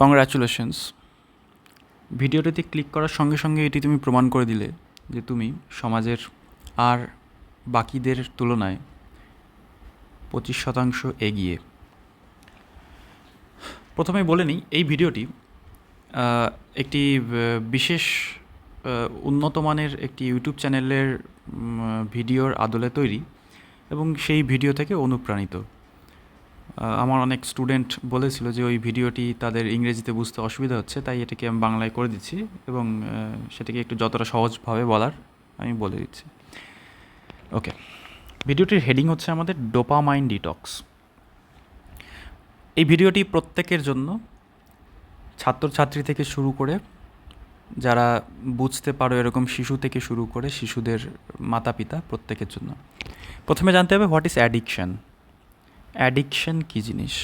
Congratulations ভিডিওটিতে click করার সঙ্গে সঙ্গে এটি তুমি প্রমাণ করে দিলে যে তুমি সমাজের আর বাকিদের তুলনায় পঁচিশ শতাংশ এগিয়ে। প্রথমে বলে নিই, এই ভিডিওটি একটি বিশেষ উন্নত মানের একটি ইউটিউব চ্যানেলের ভিডিওর আদলে তৈরি এবং সেই ভিডিও থেকে অনুপ্রাণিত। আমার অনেক স্টুডেন্ট বলেছিল যে ওই ভিডিওটি তাদের ইংরেজিতে বুঝতে অসুবিধা হচ্ছে, তাই এটাকে আমি বাংলায় করে দিচ্ছি এবং সেটাকে একটু যতটা সহজভাবে বলার আমি বলে দিচ্ছি। ওকে ভিডিওটির হেডিং হচ্ছে আমাদের ডোপামাইন ডিটক্স এই ভিডিওটি প্রত্যেকের জন্য ছাত্রছাত্রী থেকে শুরু করে, যারা বুঝতে পারো এরকম শিশু থেকে শুরু করে শিশুদের মাতা পিতা প্রত্যেকের জন্য। প্রথমে জানতে হবে হোয়াট ইজ অ্যাডিকশন অ্যাডিকশন কী জিনিস?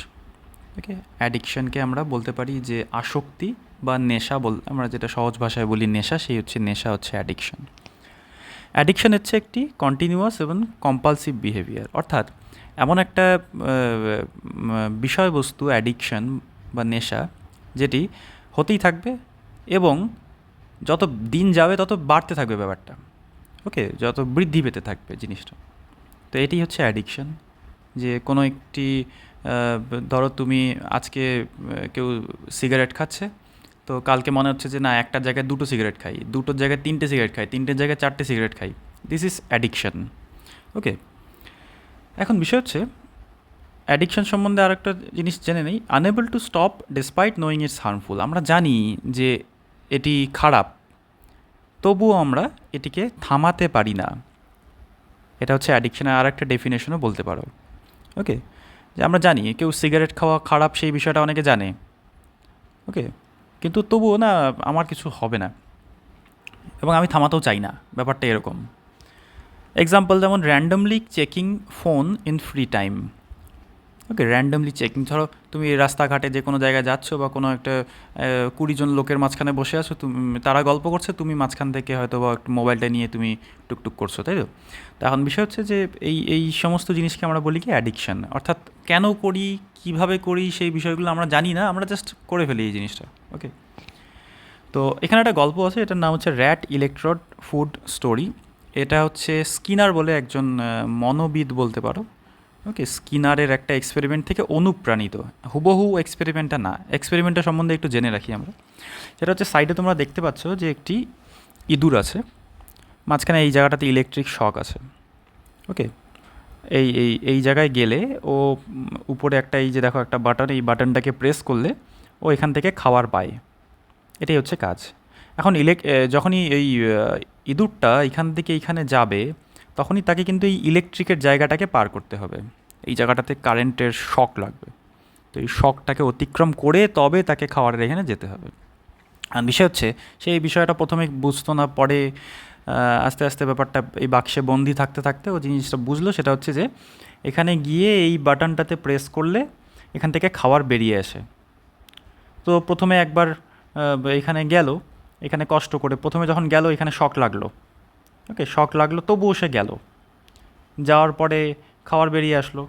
ওকে অ্যাডিকশনকে আমরা বলতে পারি যে আসক্তি বা নেশা বল, আমরা যেটা সহজ ভাষায় বলি নেশা, সেই হচ্ছে নেশা হচ্ছে অ্যাডিকশন। অ্যাডিকশন হচ্ছে একটি কন্টিনিউয়াস এবং কম্পালসিভ বিহেভিয়ার অর্থাৎ এমন একটা বিষয়বস্তু, অ্যাডিকশন বা নেশা, যেটি হতেই থাকবে এবং যত দিন যাবে তত বাড়তে থাকবে ব্যাপারটা। ওকে যত বৃদ্ধি পেতে থাকবে জিনিসটা। তো এটি হচ্ছে অ্যাডিকশন। যে কোনো একটি ধরো তুমি আজকে কেউ সিগারেট খাচ্ছে, তো কালকে মনে হচ্ছে যে না, একটা জায়গায় দুটো সিগারেট খাই দুটোর জায়গায় তিনটে সিগারেট খাই তিনটের জায়গায় চারটে সিগারেট খাই। দিস ইজ অ্যাডিকশান ওকে এখন বিষয় হচ্ছে অ্যাডিকশন সম্বন্ধে আরেকটা জিনিস জেনে নেই। Unable to stop despite knowing it's harmful আমরা জানি যে এটি খারাপ, তবুও আমরা এটিকে থামাতে পারি না। এটা হচ্ছে অ্যাডিকশনের আর একটা ডেফিনেশনও বলতে পারো। ওকে যে আমরা জানি, কেউ সিগারেট খাওয়া খারাপ সেই বিষয়টা অনেকে জানে। ওকে কিন্তু তবুও না, আমার কিছু হবে না। এবং আমি থামাতেও চাই না। ব্যাপারটা এরকম। এক্সাম্পল যেমন randomly checking phone in free time okay randomly checking ধরো তুমি রাস্তাঘাটে যে কোনো জায়গায় যাচ্ছ বা কোনো একটা আহ, কুড়ি জন লোকের মাঝখানে বসে আছো তুমি তারা গল্প করছে তুমি মাঝখান থেকে হয়তো বা একটু মোবাইলটা নিয়ে তুমি টুকটুক করছ তাই তো? তো এখন বিষয় হচ্ছে যে এই এই সমস্ত জিনিসকে আমরা বলি কি অ্যাডিকশান অর্থাৎ কেন করি কীভাবে করি সেই বিষয়গুলো আমরা জানি না আমরা জাস্ট করে ফেলি এই জিনিসটা ওকে তো এখানে একটা গল্প আছে এটার নাম হচ্ছে র্যাট ইলেকট্রড ফুড স্টোরি এটা হচ্ছে স্কিনার বলে একজন মনোবিদ বলতে পারো। ওকে স্কিনারের একটা এক্সপেরিমেন্ট থেকে অনুপ্রাণিত। হুবহু এক্সপেরিমেন্টটা না। এক্সপেরিমেন্টটা সম্বন্ধে একটু জেনে রাখি আমরা। সেটা হচ্ছে সাইডে তোমরা দেখতে পাচ্ছ যে একটি ইঁদুর আছে। মাঝখানে এই জায়গাটাতে ইলেকট্রিক শক আছে। ওকে এই এই এই জায়গায় গেলে ও উপরে একটা এই যে দেখো একটা বাটন এই বাটনটাকে প্রেস করলে ও এখান থেকে খাবার পায়। এটাই হচ্ছে কাজ। এখন ইলেক যখনই এই ইঁদুরটা এখান থেকে এইখানে যাবে তখনই তাকে কিন্তু এই ইলেকট্রিকের জায়গাটাকে পার করতে হবে। এই জায়গাটাতে কারেন্টের শক লাগবে। তো এই শকটাকে অতিক্রম করে তবে তাকে খাওয়ারের এখানে যেতে হবে। আর বিষয় হচ্ছে সেই বিষয়টা প্রথমে বুঝতো না, পরে আস্তে আস্তে ব্যাপারটা এই বাক্সে বন্দি থাকতে থাকতে ও জিনিসটা বুঝলো। সেটা হচ্ছে যে, এখানে গিয়ে এই বাটনটাতে প্রেস করলে এখান থেকে খাওয়ার বেরিয়ে আসে। তো প্রথমে একবার এখানে গেল। এখানে কষ্ট করে প্রথমে যখন গেল, এখানে শক লাগল। ওকে শক লাগল, তবুও সে গেল। যাওয়ার পরে খাবার বেরিয়ে আসলো,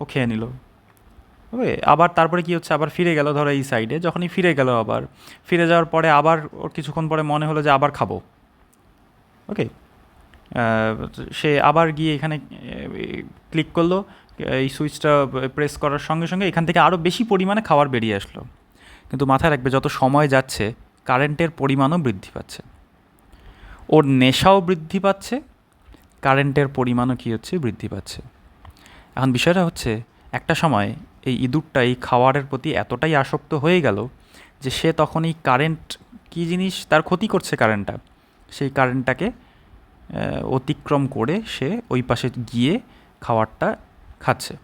ও খেয়ে নিল। ওকে, আবার তারপরে কি হচ্ছে? আবার ফিরে গেল ধরো এই সাইডে যখনই ফিরে গেল আবার, ফিরে যাওয়ার পরে আবার ওর কিছুক্ষণ পরে মনে হলো যে আবার খাব। ওকে সে আবার গিয়ে এখানে ক্লিক করল, এই সুইচটা প্রেস করার সঙ্গে সঙ্গে এখান থেকে আরও বেশি পরিমাণে খাবার বেরিয়ে আসলো। কিন্তু মাথায় রাখবে, যত সময় যাচ্ছে কারেন্টের পরিমাণও বৃদ্ধি পাচ্ছে। ওর নেশাও বৃদ্ধি পাচ্ছে, কারেন্টের পরিমাণও কী হচ্ছে বৃদ্ধি পাচ্ছে। এখন বিষয়টা হচ্ছে, একটা সময় এই ইঁদুরটা, এই খাওয়ারের প্রতি এতটাই আসক্ত হয়ে গেল যে সে তখন এই কারেন্ট, কী জিনিস, তার ক্ষতি করছে কারেন্টটা। সেই কারেন্টটাকে অতিক্রম করে সে ওই পাশে গিয়ে খাবারটা খাচ্ছে।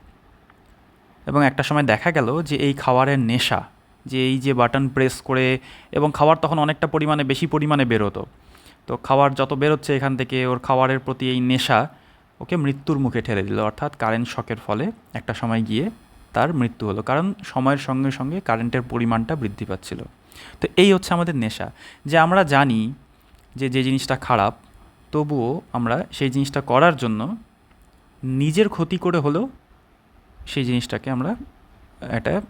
এবং একটা সময় দেখা গেল যে এই খাবারের নেশা, যে এই যে বাটন প্রেস করে, এবং খাবার তখন অনেকটা পরিমাণে, বেশি পরিমাণে বেরোতো। তো খাওয়ার যত বেরোচ্ছে এখান থেকে, ওর খাবারের প্রতি এই নেশা ওকে মৃত্যুর মুখে ঠেলে দিল। অর্থাৎ কারেন্ট শকের ফলে একটা সময় গিয়ে তার মৃত্যু হলো। কারণ সময়ের সঙ্গে সঙ্গে কারেন্টের পরিমাণটা বৃদ্ধি পাচ্ছিল। তো এই হচ্ছে আমাদের নেশা। যে আমরা জানি যে যে জিনিসটা খারাপ, তবুও আমরা সেই জিনিসটা করার জন্য নিজের ক্ষতি করে হলেও সেই জিনিসটাকে আমরা একটা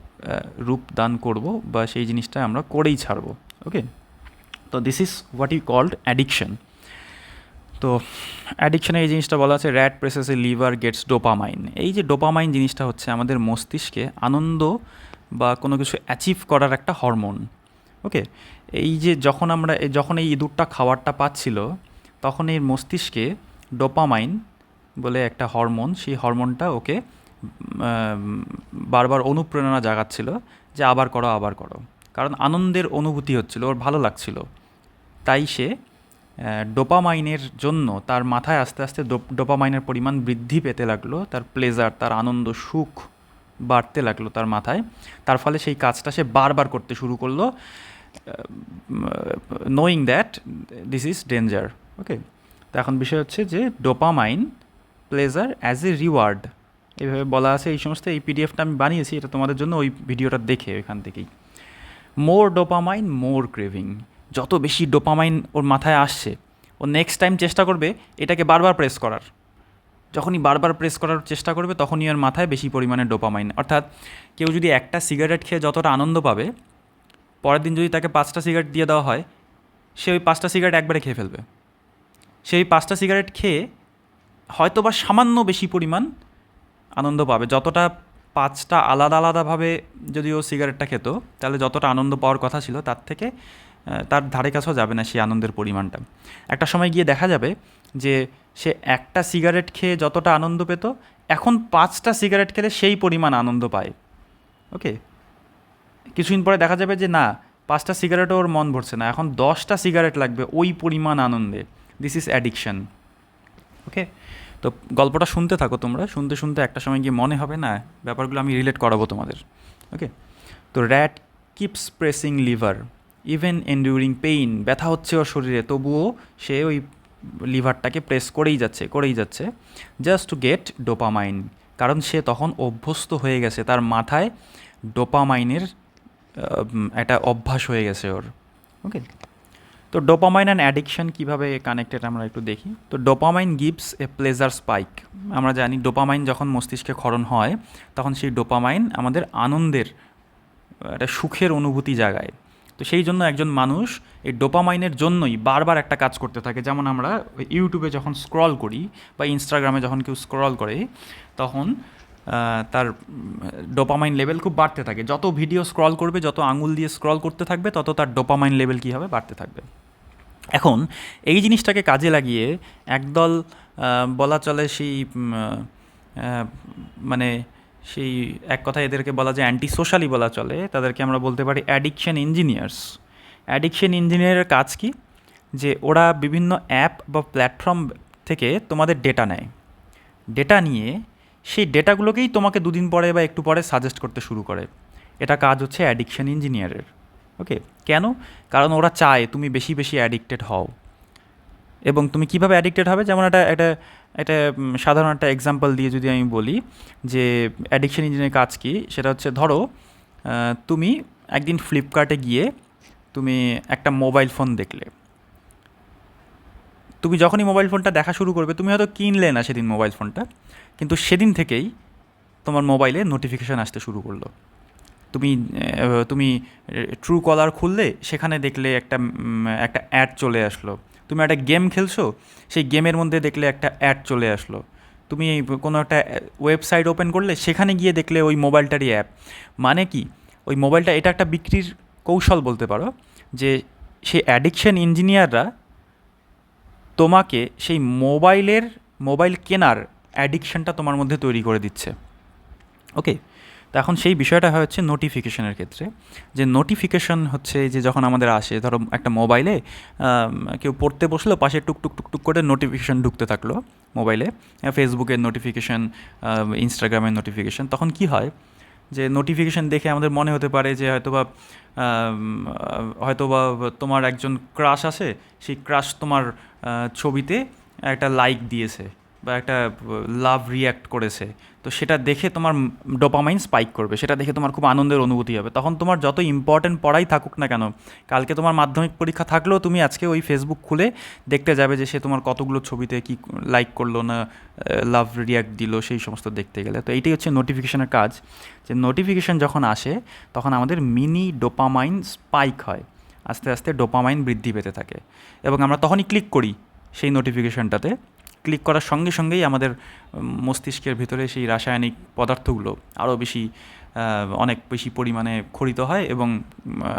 রূপ দান করব বা সেই জিনিসটা আমরা করেই ছাড়বো। ওকে তো this is what you called addiction তো অ্যাডিকশানে এই জিনিসটা বলা আছে rat presses lever gets dopamine এই যে ডোপামাইন জিনিসটা হচ্ছে আমাদের মস্তিষ্কে আনন্দ বা কোনো কিছু অ্যাচিভ করার একটা হরমোন ওকে এই যে যখন আমরা, যখন এই ইঁদুরটা খাবারটা পাচ্ছিল, তখন এই মস্তিষ্কে ডোপামাইন বলে একটা হরমোন সেই হরমোনটা ওকে বারবার অনুপ্রেরণা জাগাচ্ছিল যে আবার করো আবার করো। কারণ আনন্দের অনুভূতি হচ্ছিল, ওর ভালো লাগছিল। তাই সে ডোপামাইনের জন্য তার মাথায় আস্তে আস্তে ডোপ- ডোপামাইনের পরিমাণ বৃদ্ধি পেতে লাগল, তার প্লেজার তার আনন্দ, সুখ বাড়তে লাগল তার মাথায়। তার ফলে সেই কাজটা সে বারবার করতে শুরু করল knowing that this is danger okay তো এখন বিষয় হচ্ছে যে dopamine pleasure as a reward এইভাবে বলা আছে, এই সমস্ত এই পিডিএফটা আমি বানিয়েছি, এটা তোমাদের জন্য ওই ভিডিওটা দেখে ওইখান থেকেই। মোর ডোপামাইন মোর ক্রেভিং যত বেশি ডোপামাইন ওর মাথায় আসছে, ও নেক্সট টাইম চেষ্টা করবে এটাকে বারবার প্রেস করার। যখনই বারবার প্রেস করার চেষ্টা করবে, তখনই ওর মাথায় বেশি পরিমাণে ডোপামাইন। অর্থাৎ কেউ যদি একটা সিগারেট খেয়ে যতটা আনন্দ পাবে, পরের দিন যদি তাকে পাঁচটা সিগারেট দিয়ে দেওয়া হয়, সে ওই পাঁচটা সিগারেট একবারে খেয়ে ফেলবে। সেই পাঁচটা সিগারেট খেয়ে হয়তো বা সামান্য বেশি পরিমাণ আনন্দ পাবে। যতটা পাঁচটা আলাদা আলাদাভাবে যদি ও সিগারেটটা খেত, তাহলে যতটা আনন্দ পাওয়ার কথা ছিল, তার থেকে তার ধারে কাছেও যাবে না সেই আনন্দের পরিমাণটা। একটা সময় গিয়ে দেখা যাবে যে সে একটা সিগারেট খেয়ে যতটা আনন্দ পেত, এখন পাঁচটা সিগারেট খেলে সেই পরিমাণ আনন্দ পায়। ওকে? কিছুদিন পরে দেখা যাবে যে না, পাঁচটা সিগারেটও ওর মন ভরছে না। এখন দশটা সিগারেট লাগবে ওই পরিমাণ আনন্দে। This is addiction okay? তো গল্পটা শুনতে থাকো তোমরা। শুনতে শুনতে একটা সময় গিয়ে মনে হবে, না, ব্যাপারগুলো আমি রিলেট করাবো তোমাদের। ওকে? তো rat keeps pressing lever even enduring pain ব্যথা হচ্ছে ওর শরীরে, তবুও সে ওই লিভারটাকে প্রেস করেই যাচ্ছে করেই যাচ্ছে জাস্ট টু গেট ডোপামাইন কারণ সে তখন অভ্যস্ত হয়ে গেছে, তার মাথায় ডোপামাইনের একটা অভ্যাস হয়ে গেছে ওর। ওকে তো ডোপামাইন অ্যান্ড অ্যাডিকশন কীভাবে কানেক্টেড আমরা একটু দেখি। তো dopamine gives a pleasure spike আমরা জানি ডোপামাইন যখন মস্তিষ্কে ক্ষরণ হয়, তখন সেই ডোপামাইন আমাদের আনন্দের, একটা সুখের অনুভূতি জাগায়। তো সেই জন্য একজন মানুষ এই ডোপামাইনের জন্যই বারবার একটা কাজ করতে থাকে। যেমন আমরা ইউটিউবে যখন স্ক্রল করি বা ইনস্টাগ্রামে যখন কেউ স্ক্রল করে, তখন তার ডোপামাইন লেভেল খুব বাড়তে থাকে। যত ভিডিও স্ক্রল করবে, যত আঙুল দিয়ে স্ক্রল করতে থাকবে, তত তার ডোপামাইন লেভেল কী হবে? বাড়তে থাকবে। এখন, এই জিনিসটাকে কাজে লাগিয়ে একদল বলা চলে সেই মানে সেই এক কথা এদেরকে বলা যায় অ্যান্টি সোশ্যালি বলা চলে। তাদেরকে আমরা বলতে পারি অ্যাডিকশন ইঞ্জিনিয়ার্স অ্যাডিকশন ইঞ্জিনিয়ারের কাজ কি? যে ওরা বিভিন্ন অ্যাপ বা প্ল্যাটফর্ম থেকে তোমাদের ডেটা নেয়। ডেটা নিয়ে সেই ডেটাগুলোকেই তোমাকে দুদিন পরে বা একটু পরে সাজেস্ট করতে শুরু করে। এটা কাজ হচ্ছে অ্যাডিকশন ইঞ্জিনিয়ারের ওকে কেন? কারণ ওরা চায় তুমি বেশি বেশি অ্যাডিক্টেড হও। এবং তুমি কীভাবে অ্যাডিক্টেড হবে? যেমন একটা একটা উম, সাধারণ একটা এক্সাম্পল দিয়ে যদি আমি বলি যে অ্যাডিকশন ইঞ্জিনের কাজ কি সেটা হচ্ছে ধরো তুমি একদিন ফ্লিপকার্টে গিয়ে তুমি একটা মোবাইল ফোন দেখলে। তুমি যখনই মোবাইল ফোনটা দেখা শুরু করবে তুমি হয়তো কিনলে না সেদিন মোবাইল ফোনটা কিন্তু সেদিন থেকেই তোমার মোবাইলে নোটিফিকেশান আসতে শুরু করল। তুমি তুমি ট্রু কলার খুললে সেখানে দেখলে একটা একটা অ্যাড চলে আসলো। তুমি একটা গেম খেলছো, সেই গেমের মধ্যে দেখলে একটা অ্যাড চলে আসলো। তুমি কোনো একটা ওয়েবসাইট ওপেন করলে, সেখানে গিয়ে দেখলে ওই মোবাইলটারই অ্যাপ মানে কি? ওই মোবাইলটা এটা একটা বিক্রির কৌশল বলতে পারো, যে সেই অ্যাডিকশন ইঞ্জিনিয়াররা তোমাকে সেই মোবাইলের মোবাইল কেনার অ্যাডিকশনটা তোমার মধ্যে তৈরি করে দিচ্ছে। ওকে তো এখন সেই বিষয়টা হয় হচ্ছে নোটিফিকেশনের ক্ষেত্রে। যে নোটিফিকেশন হচ্ছে যে যখন আমাদের আসে, ধরো একটা মোবাইলে কেউ পড়তে বসল, পাশে টুক টুক টুক টুক করে নোটিফিকেশন ঢুকতে থাকল মোবাইলে ফেসবুকের নোটিফিকেশন ইনস্টাগ্রামের নোটিফিকেশন তখন কি হয়? যে নোটিফিকেশন দেখে আমাদের মনে হতে পারে যে হয়তোবা হয়তোবা তোমার একজন ক্রাশ আছে সেই ক্রাশ তোমার ছবিতে একটা লাইক দিয়েছে। বা একটা লাভ রিয়্যাক্ট করেছে, তো সেটা দেখে তোমার ডোপামাইন স্পাইক করবে, সেটা দেখে তোমার খুব আনন্দের অনুভূতি হবে। তখন তোমার যত ইম্পর্টেন্ট পড়াই থাকুক না কেন, কালকে তোমার মাধ্যমিক পরীক্ষা থাকলেও তুমি আজকে ওই ফেসবুক খুলে দেখতে যাবে যে সে তোমার কতগুলো ছবিতে কি লাইক করল না লাভ রিয়্যাক্ট দিল, সেই সমস্ত দেখতে গেলে। তো এইটাই হচ্ছে নোটিফিকেশনের কাজ। যে নোটিফিকেশন যখন আসে, তখন আমাদের মিনি ডোপামাইন স্পাইক হয়। আস্তে আস্তে ডোপামাইন বৃদ্ধি পেতে থাকে। এবং আমরা তখনই ক্লিক করি সেই নোটিফিকেশনটাতে ক্লিক করার সঙ্গে সঙ্গেই আমাদের মস্তিষ্কের ভিতরে সেই রাসায়নিক পদার্থগুলো আরও বেশি অনেক বেশি পরিমাণে খরিত হয় এবং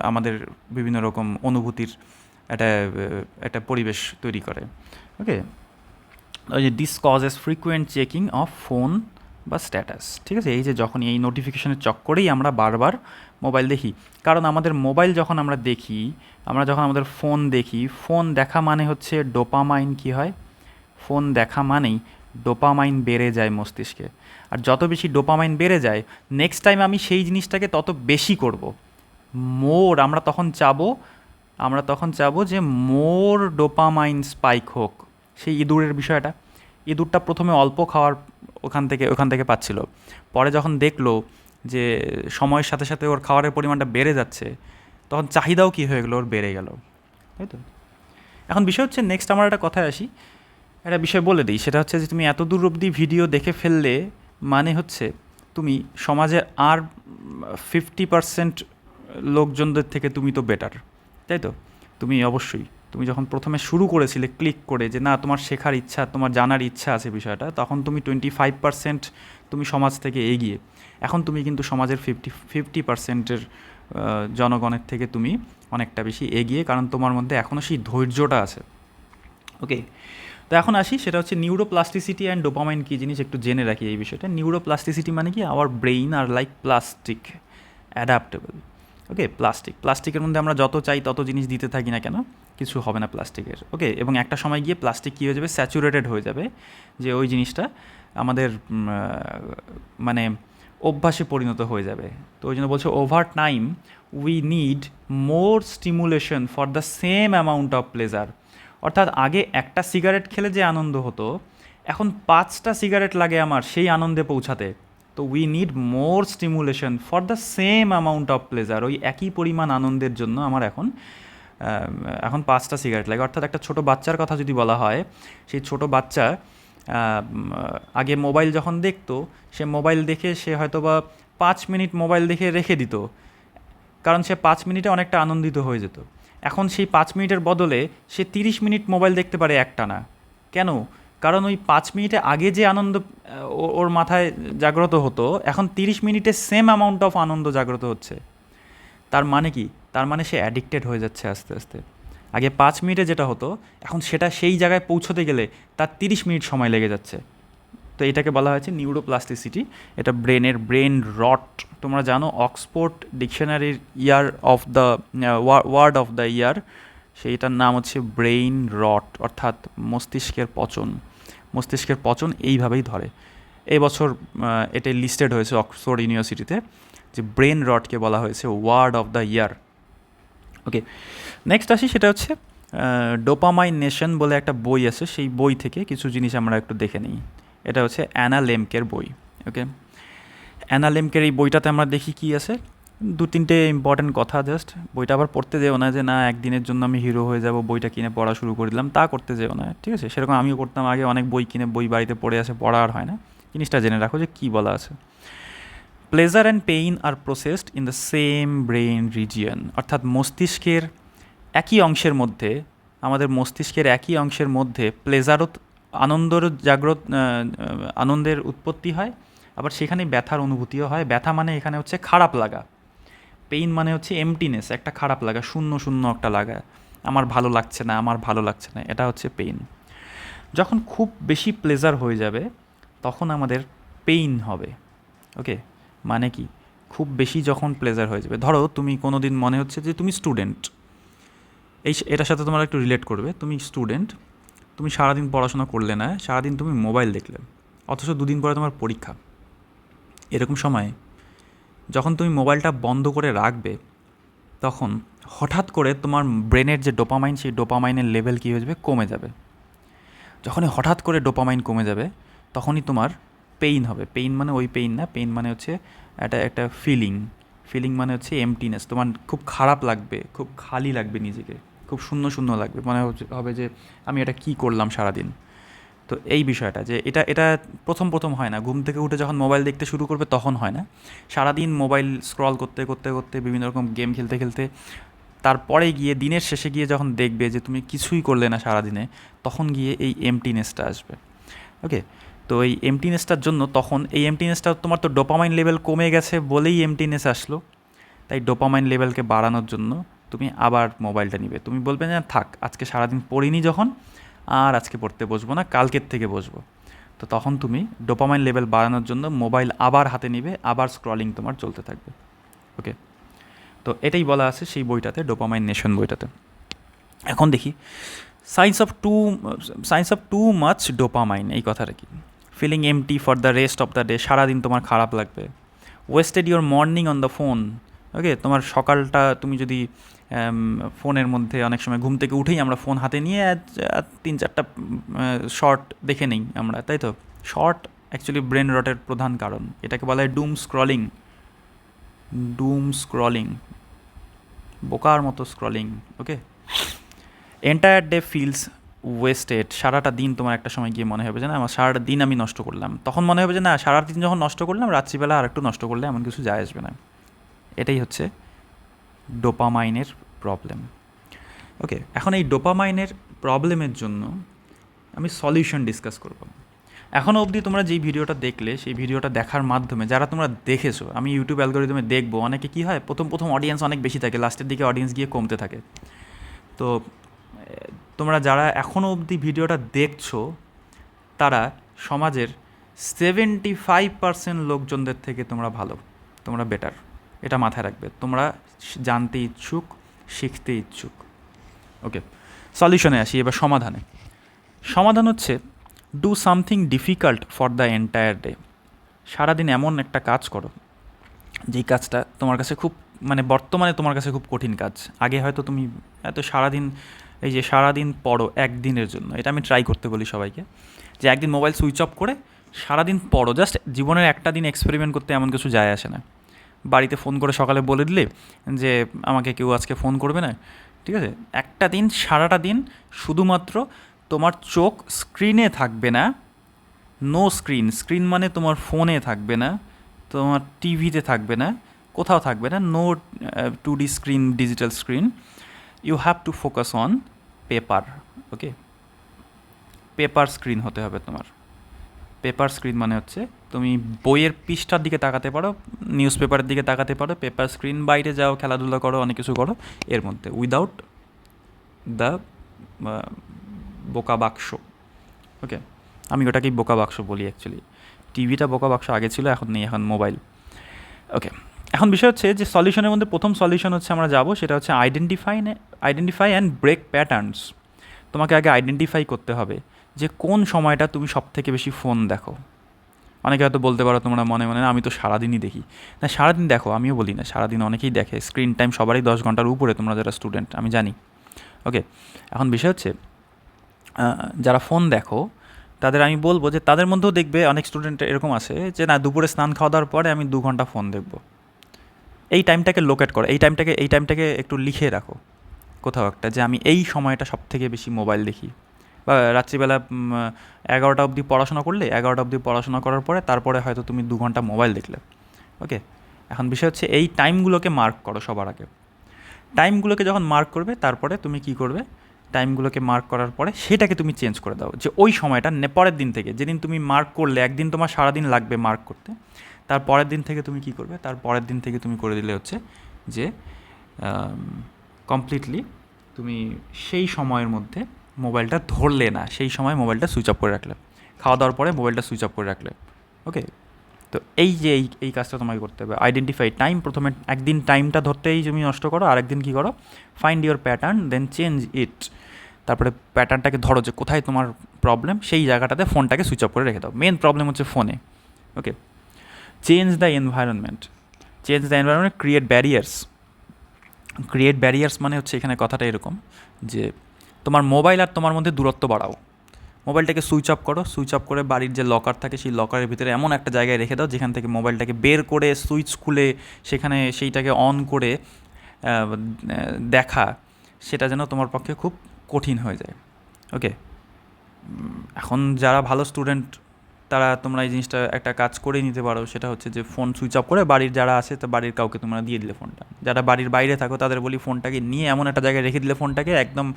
আমাদের বিভিন্ন রকম অনুভূতির একটা একটা পরিবেশ তৈরি করে। ওকে ওই যে this causes frequent checking of phone বা স্ট্যাটাস ঠিক আছে? এই যে যখন এই নোটিফিকেশনের চক্করেই আমরা বারবার মোবাইল দেখি। কারণ আমাদের মোবাইল যখন আমরা দেখি, আমরা যখন আমাদের ফোন দেখি ফোন দেখা মানে হচ্ছে ডোপামাইন কি হয়? ফোন দেখা মানেই ডোপামাইন বেড়ে যায় মস্তিষ্কে। আর যত বেশি ডোপামাইন বেড়ে যায় নেক্সট টাইম আমি সেই জিনিসটাকে তত বেশি করব। মোর, আমরা তখন চাবো, আমরা তখন চাবো যে মোর ডোপামাইন স্পাইক হোক। সেই ইঁদুরের বিষয়টা। ইঁদুরটা প্রথমে অল্প খাওয়ার ওখান থেকে ওখান থেকে পাচ্ছিল। পরে যখন দেখল যে সময়ের সাথে সাথে ওর খাবারের পরিমাণটা বেড়ে যাচ্ছে, তখন চাহিদাও কী হয়ে গেলো? ওর বেড়ে গেল। তাই তো? এখন বিষয় হচ্ছে নেক্সট আমার একটা কথায় আসি। একটা বিষয় বলে দিই, সেটা হচ্ছে যে তুমি এত দূর অবধি ভিডিও দেখে ফেললে মানে হচ্ছে তুমি সমাজে আর ফিফটি পারসেন্ট লোকজনদের থেকে তুমি তো বেটার তাই তো? তুমি অবশ্যই, তুমি যখন প্রথমে শুরু করেছিলে ক্লিক করে যে না, তোমার শেখার ইচ্ছা, তোমার জানার ইচ্ছা আছে বিষয়টা, তখন তুমি টোয়েন্টি ফাইভ পার্সেন্ট তুমি সমাজ থেকে এগিয়ে, এখন তুমি কিন্তু সমাজের ফিফটি ফিফটি পার্সেন্টের জনগণের থেকে তুমি অনেকটা বেশি এগিয়ে, কারণ তোমার মধ্যে এখনও সেই ধৈর্যটা আছে। ওকে তো এখন আসি, সেটা হচ্ছে নিউরোপ্লাস্টিসিটি অ্যান্ড ডোপামাইন কী জিনিস একটু জেনে রাখি এই বিষয়টা। নিউরোপ্লাস্টিসিটি মানে কি? Our brain are like plastic adaptable okay plastic প্লাস্টিকের মধ্যে আমরা যত চাই তত জিনিস দিতে থাকি না কেন? কিছু হবে না প্লাস্টিকের ওকে এবং একটা সময় গিয়ে প্লাস্টিক কী হয়ে যাবে? স্যাচুরেটেড হয়ে যাবে, যে ওই জিনিসটা আমাদের মানে অভ্যাসে পরিণত হয়ে যাবে। তো ওই জন্য বলছে over time we need more stimulation for the same amount of pleasure অর্থাৎ আগে একটা সিগারেট খেলে যে আনন্দ হতো, এখন পাঁচটা সিগারেট লাগে আমার সেই আনন্দে পৌঁছাতে। তো we need more stimulation for the same amount of pleasure ওই একই পরিমাণ আনন্দের জন্য আমার এখন এখন পাঁচটা সিগারেট লাগে। অর্থাৎ একটা ছোট বাচ্চার কথা যদি বলা হয়, সেই ছোট বাচ্চা আগে মোবাইল যখন দেখতো, সে মোবাইল দেখে সে হয়তো বা পাঁচ মিনিট মোবাইল দেখে রেখে দিত, কারণ সে পাঁচ মিনিটে অনেকটা আনন্দিত হয়ে যেত। এখন সেই পাঁচ মিনিটের বদলে সে তিরিশ মিনিট মোবাইল দেখতে পারে একটানা। কেন? কারণ ওই পাঁচ মিনিটে আগে যে আনন্দ ওর মাথায় জাগ্রত হতো, এখন তিরিশ মিনিটে সেম অ্যামাউন্ট অফ আনন্দ জাগ্রত হচ্ছে। তার মানে কি? তার মানে সে অ্যাডিক্টেড হয়ে যাচ্ছে আস্তে আস্তে। আগে পাঁচ মিনিটে যেটা হতো, এখন সেটা সেই জায়গায় পৌঁছতে গেলে তার তিরিশ মিনিট সময় লেগে যাচ্ছে। তো এটাকে বলা হয়েছে নিউরোপ্লাস্টিসিটি এটা ব্রেনের ব্রেন রট তোমরা জানো, Oxford ডিকশনারির year of the word of the year, সেইটার নাম হচ্ছে ব্রেইন রট, অর্থাৎ মস্তিষ্কের পচন। মস্তিষ্কের পচন এইভাবেই ধরে। এই বছর এটা লিস্টেড হয়েছে অক্সফোর্ড ইউনিভার্সিটিতে, যে ব্রেন রটকে বলা হয়েছে word of the year. Okay, next আসি, সেটা হচ্ছে ডোপামাই নেশন বলে একটা বই আছে, সেই বই থেকে কিছু জিনিস আমরা একটু দেখে নিই। এটা হচ্ছে অ্যানা লেমকের বই, ওকে? অ্যানা লেমকের এই বইটাতে আমরা দেখি কি আছে? দু তিনটে ইম্পর্ট্যান্ট কথা জাস্ট বইটা আবার পড়তে যেও না যে না, একদিনের জন্য আমি হিরো হয়ে যাব, বইটা কিনে পড়া শুরু করে দিলাম, তা করতে যেও না। ঠিক আছে? সেরকম আমিও করতাম আগে, অনেক বই কিনে বই বাড়িতে পড়ে আসে, পড়া আর হয় না। জিনিসটা জেনে রাখো যে কী বলা আছে। Pleasure and pain are processed in the same brain region অর্থাৎ মস্তিষ্কের একই অংশের মধ্যে, আমাদের মস্তিষ্কের একই অংশের মধ্যে প্লেজারও আনন্দর জাগ্রত আনন্দের উৎপত্তি হয় আবার সেখানে ব্যথার অনুভূতিও হয়। ব্যথা মানে এখানে হচ্ছে খারাপ লাগা। পেইন মানে হচ্ছে এমটিনেস একটা খারাপ লাগা, শূন্য শূন্য একটা লাগা। আমার ভালো লাগছে না, আমার ভালো লাগছে না, এটা হচ্ছে পেইন। যখন খুব বেশি প্লেজার হয়ে যাবে, তখন আমাদের পেইন হবে। ওকে? মানে কি? খুব বেশি যখন প্লেজার হয়ে যাবে। ধরো তুমি কোনো দিন মনে হচ্ছে যে তুমি স্টুডেন্ট এই এটার সাথে তোমার একটু রিলেট করবে। তুমি স্টুডেন্ট তুমি সারাদিন পড়াশোনা করলে না, সারাদিন তুমি মোবাইল দেখলে। অথচ দুদিন পরে তোমার পরীক্ষা। এরকম সময় যখন তুমি মোবাইলটা বন্ধ করে রাখবে, তখন হঠাৎ করে তোমার ব্রেনের যে ডোপামাইন, সেই ডোপামাইনের লেভেল কী হয়ে যাবে? কমে যাবে। যখনই হঠাৎ করে ডোপামাইন কমে যাবে, তখনই তোমার পেইন হবে। পেইন মানে ওই পেইন না, পেইন মানে হচ্ছে একটা একটা ফিলিং। ফিলিং মানে হচ্ছে এমটিনেস। তোমার খুব খারাপ লাগবে, খুব খালি লাগবে নিজেকে। খুব শূন্য শূন্য লাগবে। মনে হবে যে আমি এটা কী করলাম সারাদিন? তো এই বিষয়টা যে এটা এটা প্রথম প্রথম হয় না। ঘুম থেকে উঠে যখন মোবাইল দেখতে শুরু করবে তখন হয় না। সারাদিন মোবাইল স্ক্রল করতে করতে করতে, বিভিন্ন রকম গেম খেলতে খেলতে তারপরে গিয়ে, দিনের শেষে গিয়ে যখন দেখবে যে তুমি কিছুই করলে না সারাদিনে, তখন গিয়ে এই এমটিনেসটা আসবে। ওকে তো এই এমটিনেসটার জন্য তখন, এই এমটিনেসটা তোমার তো ডোপামাইন লেভেল কমে গেছে বলেই এমটিনেস আসলো। তাই ডোপামাইন লেভেলকে বাড়ানোর জন্য তুমি আবার মোবাইলটা নিবে। তুমি বলবে না, থাক, আজকে সারাদিন পড়িনি যখন আর আজকে পড়তে বসবো না, কালকের থেকে বসবো। তো তখন তুমি ডোপামাইন লেভেল বাড়ানোর জন্য মোবাইল আবার হাতে নিবে, আবার স্ক্রলিং তোমার চলতে থাকবে। ওকে তো এটাই বলা আছে সেই বইটাতে, ডোপামাইন নেশন বইটাতে। এখন দেখি science of too science of too much dopamine এই কথাটা কি? Feeling empty for the rest of the day সারাদিন তোমার খারাপ লাগবে। Wasted your morning on the phone okay তোমার সকালটা তুমি যদি ফোনের মধ্যে অনেক সময় ঘুম থেকে উঠেই আমরা ফোন হাতে নিয়ে তিন চারটা শর্ট দেখে নিই আমরা, তাই তো? শর্ট অ্যাকচুয়ালি ব্রেন রটের প্রধান কারণ। এটাকে বলা হয় ডুম স্ক্রলিং। Doom scrolling. বোকার মতো scrolling, okay? Entire day feels wasted সারাটা দিন তোমার একটা সময় গিয়ে মনে হবে যে না, আমার সারাটা দিন আমি নষ্ট করলাম। তখন মনে হবে যে না সারা দিন যখন নষ্ট করলাম, রাত্রিবেলা আর একটু নষ্ট করলে এমন কিছু যায় আসবে না। এটাই হচ্ছে ডোপামাইনের প্রবলেম। ওকে, এখন এই ডোপামাইনের প্রবলেমের জন্য আমি সলিউশন ডিসকাস করব। এখনও অবধি তোমরা যেই ভিডিওটা দেখলে, সেই ভিডিওটা দেখার মাধ্যমে যারা তোমরা দেখেছ, আমি ইউটিউব অ্যালগোরিদমে দেখব, অনেকে কী হয়, প্রথম প্রথম অডিয়েন্স অনেক বেশি থাকে লাস্টের দিকে অডিয়েন্স গিয়ে কমতে থাকে। তো তোমরা যারা এখনও অবধি ভিডিওটা দেখছ, তারা সমাজের সেভেন্টি ফাইভ পার্সেন্ট লোকজনদের থেকে তোমরা ভালো, তোমরা বেটার এটা মাথায় রাখবে। তোমরা জানতে ইচ্ছুক, শিখতে ইচ্ছুক। ওকে, সলিউশনে আসি, এবার সমাধানে। সমাধান হচ্ছে do something difficult for the entire day সারাদিন এমন একটা কাজ করো, যেই কাজটা তোমার কাছে খুব মানে বর্তমানে তোমার কাছে খুব কঠিন কাজ। আগে হয়তো তুমি এত সারাদিন, এই যে সারাদিন পড়ো একদিনের জন্য, এটা আমি ট্রাই করতে বলি সবাইকে, যে একদিন মোবাইল সুইচ অফ করে সারাদিন পড়ো। জাস্ট জীবনের একটা দিন এক্সপেরিমেন্ট করতে এমন কিছু যায় আসে না। বাড়িতে ফোন করে সকালে বলে দিলে যে আমাকে কেউ আজকে ফোন করবে না। ঠিক আছে? একটা দিন, সারাটা দিন শুধুমাত্র তোমার চোখ স্ক্রিনে থাকবে না। নো স্ক্রিন স্ক্রিন মানে তোমার ফোনে থাকবে না। তোমার টিভিতে থাকবে না। কোথাও থাকবে না। No to the screen digital screen you have to focus on paper okay paper screen হতে হবে তোমার। পেপার স্ক্রিন মানে হচ্ছে তুমি বইয়ের পৃষ্ঠার দিকে তাকাতে পারো নিউজ পেপারের দিকে তাকাতে পারো পেপার স্ক্রিন বাইরে যাও, খেলাধুলা করো, অনেক কিছু করো, এর মধ্যে উইদাউট দ্য বোকা বাক্স। ওকে আমি ওটাকেই বোকা বাক্স বলি অ্যাকচুয়ালি টিভিটা বোকা বাক্স আগে ছিল, এখন নেই, এখন মোবাইল ওকে এখন বিষয় হচ্ছে যে সলিউশনের মধ্যে প্রথম সলিউশন হচ্ছে আমরা যাব, সেটা হচ্ছে identify identify and break patterns তোমাকে আগে আইডেন্টিফাই করতে হবে। যে কোন সময়টা তুমি সব থেকে বেশি ফোন দেখো? অনেকে হয়তো বলতে পারো তোমরা মনে মনে, আমি তো সারাদিনই দেখি। না, সারাদিন দেখো, আমিও বলি না, সারাদিন অনেকেই দেখে। স্ক্রিন টাইম সবারই দশ ঘণ্টার উপরে, তোমরা যারা স্টুডেন্ট, আমি জানি। ওকে, এখন বিষয় হচ্ছে যারা ফোন দেখো, তাদের আমি বলব যে তাদের মধ্যেও দেখবে, অনেক স্টুডেন্ট এরকম আছে যে, না, দুপুরে স্নান খাওয়া দাওয়ার পরে আমি দু ঘণ্টা ফোন দেখব। এই টাইমটাকে লোকেট করো, এই টাইমটাকে এই টাইমটাকে একটু লিখে রাখো। কোথাও একটা, যে আমি এই সময়টা সব থেকে বেশি মোবাইল দেখি। বা রাত্রিবেলা এগারোটা অবধি পড়াশোনা করলে, এগারোটা অবধি পড়াশোনা করার পরে তারপরে হয়তো তুমি দু ঘণ্টা মোবাইল দেখলে। ওকে? এখন বিষয় হচ্ছে এই টাইমগুলোকে মার্ক করো সবার আগে। টাইমগুলোকে যখন মার্ক করবে, তারপরে তুমি কি করবে? টাইমগুলোকে মার্ক করার পরে সেটাকে তুমি চেঞ্জ করে দাও। যে ওই সময়টা পরের দিন থেকে, যেদিন তুমি মার্ক করলে, একদিন তোমার সারাদিন লাগবে মার্ক করতে। তার পরের দিন থেকে তুমি কি করবে? তার পরের দিন থেকে তুমি করে দিলে হচ্ছে যে কমপ্লিটলি তুমি সেই সময়ের মধ্যে মোবাইলটা ধরলে না, সেই সময় মোবাইলটা সুইচ অফ করে রাখলে। খাওয়া দাওয়ার পরে মোবাইলটা সুইচ অফ করে রাখলে। ওকে তো এই যে এই এই কাজটা তোমাকে করতে হবে। আইডেন্টিফাই টাইম প্রথমে একদিন টাইমটা ধরতেই তুমি নষ্ট করো, আরেকদিন কী করো? Find your pattern then change it তারপরে প্যাটার্নটাকে ধরো যে কোথায় তোমার প্রবলেম সেই জায়গাটাতে ফোনটাকে সুইচ অফ করে রেখে দাও। মেন প্রবলেম হচ্ছে ফোনে okay change the environment change the environment create barriers create barriers মানে হচ্ছে এখানে কথাটা এরকম যে তোমার মোবাইল আর তোমার মধ্যে দূরত্ব বাড়াও। মোবাইলটাকে সুইচ অফ করো, সুইচ অফ করে বাড়ির যে লকার থাকে সেই লকারের ভিতরে এমন একটা জায়গায় রেখে দাও যেখান থেকে মোবাইলটাকে বের করে সুইচ খুলে সেখানে সেইটাকে অন করে দেখা, সেটা যেন তোমার পক্ষে খুব কঠিন হয়ে যায়। ওকে এখন যারা ভালো স্টুডেন্ট তারা তোমরা এই জিনিসটা একটা কাজ করে নিতে পারো, সেটা হচ্ছে যে ফোন সুইচ অফ করে বাড়ির যারা আছে তা বাড়ির কাউকে তোমরা দিয়ে দিলে ফোনটা যারা বাড়ির বাইরে থাকো তাদের বলি ফোনটাকে নিয়ে এমন একটা জায়গায় রেখে দিলে ফোনটাকে একদম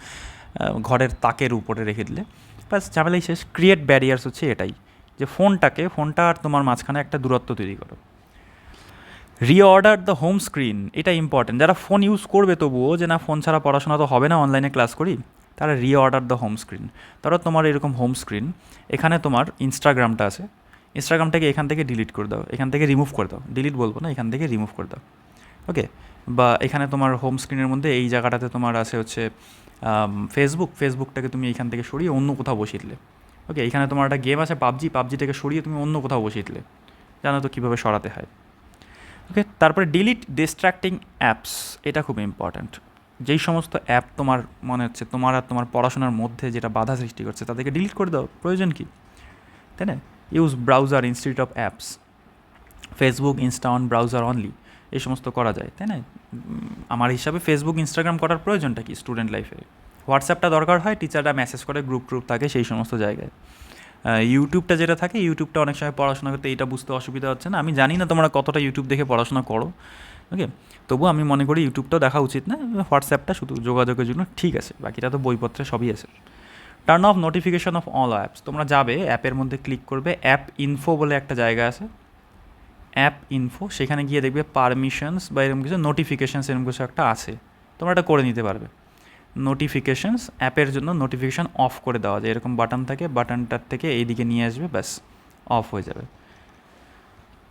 ঘরের তাকের উপরে রেখে দিলে। প্লাস ঝামেলাই শেষ। ক্রিয়েট ব্যারিয়ার্স হচ্ছে এটাই, যে ফোনটাকে, ফোনটা আর তোমার মাঝখানে একটা দূরত্ব তৈরি করো। রিঅর্ডার দ্য হোম স্ক্রিন এটা ইম্পর্টেন্ট যারা ফোন ইউজ করবে তবুও যে না ফোন ছাড়া পড়াশোনা তো হবে না অনলাইনে ক্লাস করি, তারা রিঅর্ডার দ্য হোম স্ক্রিন তারা তোমার এরকম হোম স্ক্রিন এখানে তোমার ইনস্টাগ্রামটা আছে। ইনস্টাগ্রামটাকে এখান থেকে ডিলিট করে দাও। এখান থেকে রিমুভ করে দাও। ডিলিট বলব না, এখান থেকে রিমুভ করে দাও। ওকে বা এখানে তোমার হোম স্ক্রিনের মধ্যে এই জায়গাটাতে তোমার আছে হচ্ছে ফেসবুক ফেসবুকটাকে তুমি এখান থেকে সরিয়ে অন্য কোথাও বসিয়ে দিলে ওকে এখানে তোমার একটা গেম আছে, পাবজি, পাবজিটাকে সরিয়ে তুমি অন্য কোথাও বসিয়ে দিলে জানো তো কীভাবে সরাতে হয়। ওকে তারপরে ডিলিট ডিস্ট্র্যাক্টিং অ্যাপস এটা খুব ইম্পর্ট্যান্ট যেই সমস্ত অ্যাপ তোমার মনে হচ্ছে, তোমার আর তোমার পড়াশোনার মধ্যে যেটা বাধা সৃষ্টি করছে, তাদেরকে ডিলিট করে দাও, প্রয়োজন কি? তাই না? Use browser instead of apps Facebook Insta on browser only এই সমস্ত করা যায়, তাই না? আমার হিসাবে ফেসবুক ইনস্টাগ্রাম করার প্রয়োজনটা কি স্টুডেন্ট লাইফে হোয়াটসঅ্যাপটা দরকার হয় টিচাররা মেসেজ করে গ্রুপ ট্রুপ থাকে সেই সমস্ত জায়গায়। ইউটিউবটা যেটা থাকে ইউটিউবটা অনেক সময় পড়াশোনা করতে এইটা বুঝতে অসুবিধা হচ্ছে না। আমি জানি না তোমরা কতটা ইউটিউব দেখে পড়াশোনা করো ওকে তবুও আমি মনে করি ইউটিউবটাও দেখা উচিত না হোয়াটসঅ্যাপটা শুধু যোগাযোগের জন্য ঠিক আছে, বাকিটা তো বইপত্রে সবই আছে। Turn off notification off all apps তোমরা যাবে, অ্যাপের মধ্যে ক্লিক করবে অ্যাপ ইনফো বলে একটা জায়গা আছে অ্যাপ ইনফো সেখানে গিয়ে দেখবে পারমিশনস বা এরকম কিছু নোটিফিকেশানস এরকম কিছু একটা আছে। তোমরা এটা করে নিতে পারবে। নোটিফিকেশানস অ্যাপের জন্য নোটিফিকেশান অফ করে দেওয়া যায়। এরকম বাটন থাকে বাটনটার থেকে এইদিকে নিয়ে আসবে, ব্যাস অফ হয়ে যাবে।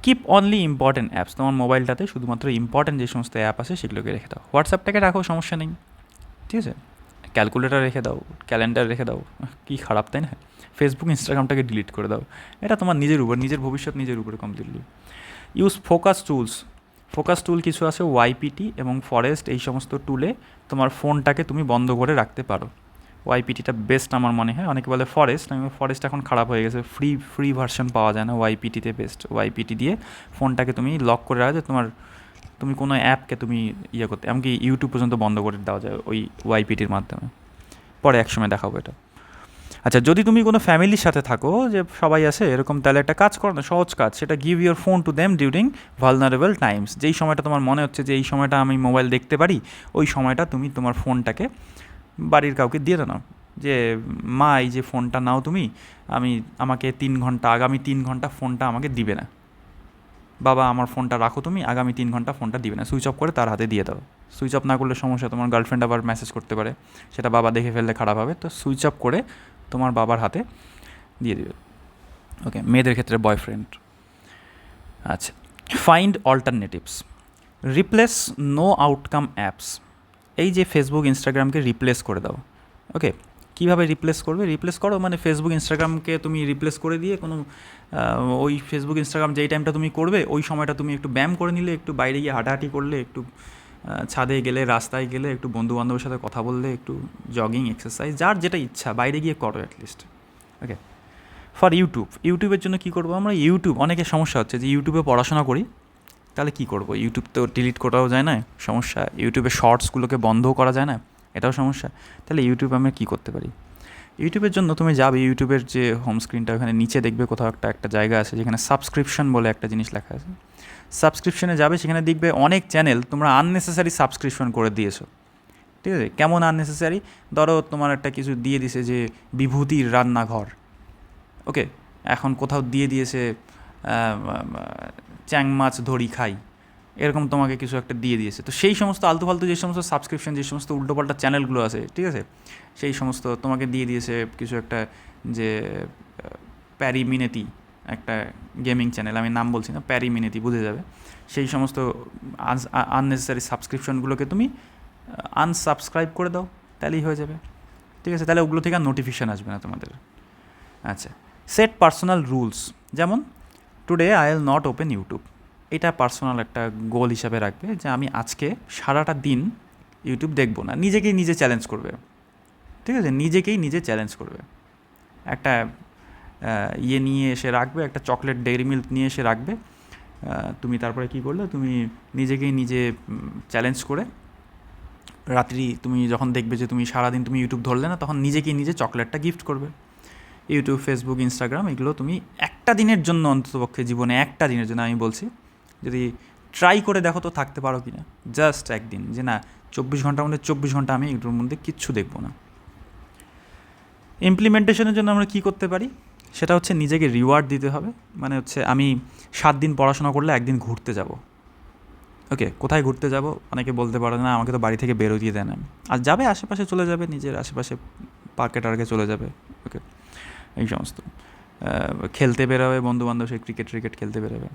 কিপ অনলি ইম্পর্টেন্ট অ্যাপস তোমার মোবাইলটাতে শুধুমাত্র ইম্পর্টেন্ট যে সমস্ত অ্যাপ আছে, সেগুলোকে রেখে দাও। হোয়াটসঅ্যাপটাকে রাখো, সমস্যা নেই। ঠিক আছে? ক্যালকুলেটার রেখে দাও ক্যালেন্ডার রেখে দাও। কী খারাপ, তাই না? ফেসবুক ইনস্টাগ্রামটাকে ডিলিট করে দাও। এটা তোমার নিজের উপর, নিজের ভবিষ্যৎ নিজের উপরে completely use focus tools focus tool কিছু আছে ওয়াইপিটি এবং ফরেস্ট এই সমস্ত টুলে তোমার ফোনটাকে তুমি বন্ধ করে রাখতে পারো। ওয়াইপিটিটা বেস্ট আমার মনে হয়। অনেকে বলে ফরেস্ট আমি ফরেস্ট এখন খারাপ হয়ে গেছে। ফ্রি ফ্রি ভার্সন পাওয়া যায় না ওয়াইপিটিতে বেস্ট ওয়াইপিটি দিয়ে ফোনটাকে তুমি লক করে রাখা তোমার, তুমি কোনো অ্যাপকে তুমি ইয়ে করতে, এমনকি ইউটিউব পর্যন্ত বন্ধ করে দেওয়া যায় ওই ওয়াইপিটির মাধ্যমে। পরে একসময় দেখাবো এটা। আচ্ছা যদি তুমি কোনো ফ্যামিলির সাথে থাকো, যে সবাই আছে, এরকম তাহলে একটা কাজ করো না, সহজ কাজ, সেটা give your phone to them during vulnerable times যেই সময়টা তোমার মনে হচ্ছে যে এই সময়টা আমি মোবাইল দেখতে পারি, ওই সময়টা তুমি তোমার ফোনটাকে বাড়ির কাউকে দিয়ে দাও যে, মা, এই যে ফোনটা নাও তুমি, আমি, আমাকে তিন ঘণ্টা, আগামী তিন ঘণ্টা ফোনটা আমাকে দিবে না। বাবা, আমার ফোনটা রাখো তুমি, আগামী তিন ঘণ্টা ফোনটা দিবে না। সুইচ অফ করে তার হাতে দিয়ে দাও। সুইচ অফ না করলে সমস্যা, তোমার গার্লফ্রেন্ড আবার মেসেজ করতে পারে। সেটা বাবা দেখে ফেললে খারাপ হবে। তো সুইচ অফ করে তোমার বাবার হাতে দিয়ে দিবে। ওকে মেয়েদের ক্ষেত্রে বয়ফ্রেন্ড আচ্ছা find alternatives replace no outcome apps এই যে ফেসবুক ইনস্টাগ্রামকে রিপ্লেস করে দাও। ওকে কীভাবে রিপ্লেস করবে? রিপ্লেস করো মানে ফেসবুক ইনস্টাগ্রামকে তুমি রিপ্লেস করে দিয়ে কোনো ওই ফেসবুক ইনস্টাগ্রাম যেই টাইমটা তুমি করবে, ওই সময়টা তুমি একটু ব্যায়াম করে নিলে, একটু বাইরে গিয়ে হাঁটাহাঁটি করলে, একটু ছাদে গেলে, রাস্তায় গেলে একটু বন্ধু বান্ধবের সাথে কথা বললে, একটু জগিং এক্সারসাইজ যার যেটা ইচ্ছা, বাইরে গিয়ে করো অ্যাটলিস্ট ওকে ফর ইউটিউব ইউটিউবের জন্য কী করব আমরা? ইউটিউব অনেকের সমস্যা হচ্ছে যে ইউটিউবে পড়াশোনা করি, তাহলে কী করব? ইউটিউব তো ডিলিট করাও যায় না, সমস্যা। ইউটিউবে শর্টসগুলোকে বন্ধও করা যায় না, এটাও সমস্যা। তাহলে ইউটিউব আমরা কী করতে পারি? ইউটিউবের জন্য তুমি যাবে ইউটিউবের যে হোম স্ক্রিনটা ওখানে নিচে দেখবে কোথাও একটা একটা জায়গা আছে যেখানে সাবস্ক্রিপশন বলে একটা জিনিস লেখা আছে। সাবস্ক্রিপশনে যাবে, সেখানে দেখবে অনেক চ্যানেল তোমরা আননেসেসারি সাবস্ক্রিপশন করে দিয়েছ। ঠিক আছে? কেমন আননেসেসারি ধরো তোমার একটা কিছু দিয়ে দিছে যে বিভূতির রান্নাঘর। ওকে? এখন কোথাও দিয়ে দিয়েছে চ্যাং মাছ ধরি খাই। এরকম তোমাকে কিছু একটা দিয়ে দিয়েছে। তো সেই সমস্ত আলতু ফালতু যে সমস্ত সাবস্ক্রিপশন যে সমস্ত উল্টোপাল্টা চ্যানেলগুলো আছে, ঠিক আছে? সেই সমস্ত তোমাকে দিয়ে দিয়েছে কিছু একটা যে প্যারি মিনেতি একটা গেমিং চ্যানেল আমি নাম বলছি না প্যারি মিনেতি বুঝে যাবে। সেই সমস্ত আননেসেসারি সাবস্ক্রিপশনগুলোকে তুমি আনসাবস্ক্রাইব করে দাও, তাহলেই হয়ে যাবে। ঠিক আছে? তাহলে ওগুলো থেকে আর নোটিফিকেশান আসবে না তোমাদের। আচ্ছা সেট পার্সোনাল রুলস যেমন today I will not open YouTube এটা পার্সোনাল একটা গোল হিসাবে রাখবে যে আমি আজকে সারাটা দিন ইউটিউব দেখব না। নিজেকেই নিজে চ্যালেঞ্জ করবে। ঠিক আছে? নিজেকেই নিজে চ্যালেঞ্জ করবে। একটা ইয়ে নিয়ে এসে রাখবে, একটা চকলেট ডেয়ারি মিল্ক নিয়ে এসে রাখবে। তুমি তারপরে কী করলে, তুমি নিজেকেই নিজে চ্যালেঞ্জ করে রাত্রি তুমি যখন দেখবে যে তুমি সারাদিন তুমি ইউটিউব ধরলে না, তখন নিজেকেই নিজে চকলেটটা গিফট করবে। ইউটিউব ফেসবুক ইনস্টাগ্রাম এগুলো তুমি একটা দিনের জন্য অন্ততপক্ষে জীবনে একটা দিনের জন্য আমি বলছি, যদি ট্রাই করে দেখো তো থাকতে পারো কি না জাস্ট একদিন, যে না, চব্বিশ ঘণ্টার মধ্যে চব্বিশ ঘণ্টা আমি এগুলোর মধ্যে কিচ্ছু দেখব না। ইমপ্লিমেন্টেশনের জন্য আমরা কী করতে পারি? সেটা হচ্ছে নিজেকে রিওয়ার্ড দিতে হবে। মানে হচ্ছে আমি সাত দিন পড়াশোনা করলে একদিন ঘুরতে যাব। ওকে কোথায় ঘুরতে যাব? অনেকে বলতে পারে, না, আমাকে তো বাড়ি থেকে বেরোতে দেয় না। আর যাবে আশেপাশে চলে যাবে, নিজের আশেপাশে পার্কে টার্কে চলে যাবে। ওকে এই সমস্ত। খেলতে বেরোবে বন্ধু বান্ধব সে ক্রিকেট ক্রিকেট খেলতে বেরোবে।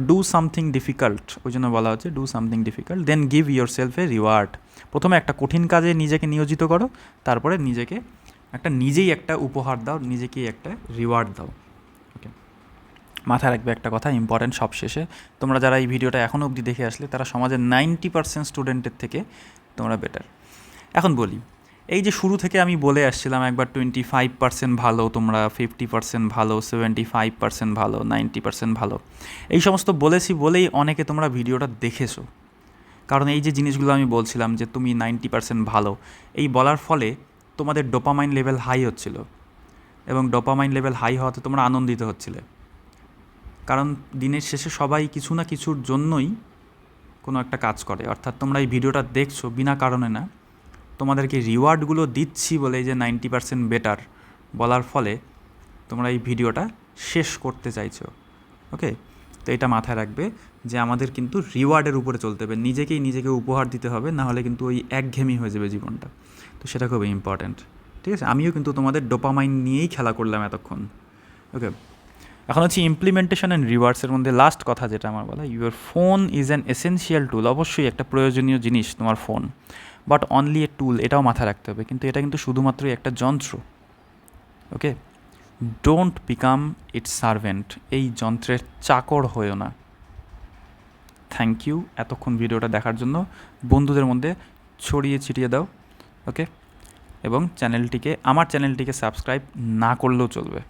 ডু সামথিং ডিফিকাল্ট ওই জন্য বলা হচ্ছে do something difficult then give yourself a reward প্রথমে একটা কঠিন কাজে নিজেকে নিয়োজিত করো, তারপরে নিজেকে একটা নিজেই একটা উপহার দাও, নিজেকেই একটা রিওয়ার্ড দাও। ওকে মাথায় রাখবে একটা কথা ইম্পর্ট্যান্ট সব শেষে। তোমরা যারা এই ভিডিওটা এখনও অবধি দেখে আসলে, তারা সমাজের নাইনটি পার্সেন্ট স্টুডেন্টের থেকে তোমরা বেটার এখন বলি, এই যে শুরু থেকে আমি বলে আসছিলাম একবার টোয়েন্টি ফাইভ পার্সেন্ট ভালো, তোমরা ফিফটি পার্সেন্ট ভালো সেভেন্টি ফাইভ পার্সেন্ট ভালো নাইনটি পার্সেন্ট ভালো। এই সমস্ত বলেছি বলেই অনেকে তোমরা ভিডিওটা দেখেছ। কারণ এই যে জিনিসগুলো আমি বলছিলাম যে তুমি নাইনটি পার্সেন্ট ভালো, এই বলার ফলে তোমাদের ডোপামাইন লেভেল হাই হচ্ছিল এবং ডোপামাইন লেভেল হাই হওয়াতে তোমরা আনন্দিত হচ্ছিলে। কারণ দিনের শেষে সবাই কিছু না কিছুর জন্যই কোনো একটা কাজ করে। অর্থাৎ তোমরা এই ভিডিওটা দেখছ বিনা কারণে না। তোমাদেরকে রিওয়ার্ডগুলো দিচ্ছি বলে যে নাইনটি পার্সেন্ট বেটার বলার ফলে তোমরা এই ভিডিওটা শেষ করতে চাইছো। ওকে? তো এটা মাথায় রাখবে যে আমাদের কিন্তু রিওয়ার্ডের উপরে চলতে হবে। নিজেকেই নিজেকে উপহার দিতে হবে, না হলে কিন্তু ওই একঘেয়েমি হয়ে যাবে জীবনটা। তো সেটা খুবই ইম্পর্ট্যান্ট ঠিক আছে? আমিও কিন্তু তোমাদের ডোপামাইন নিয়েই খেলা করলাম এতক্ষণ। ওকে এখন হচ্ছে ইমপ্লিমেন্টেশন অ্যান্ড রিওয়ার্ডসের মধ্যে লাস্ট কথা যেটা আমার বলা your phone is an essential tool অবশ্যই একটা প্রয়োজনীয় জিনিস তোমার phone but only a tool এটাও মাথায় রাখতে হবে। কিন্তু এটা কিন্তু শুধুমাত্রই একটা যন্ত্র। Okay don't become its servant এই যন্ত্রের চাকর হয়েও না। থ্যাংক ইউ এতক্ষণ ভিডিওটা দেখার জন্য। বন্ধুদের মধ্যে ছড়িয়ে ছিটিয়ে দাও ওকে এবং চ্যানেলটিকে, আমার চ্যানেলটিকে সাবস্ক্রাইব না করলেও চলবে।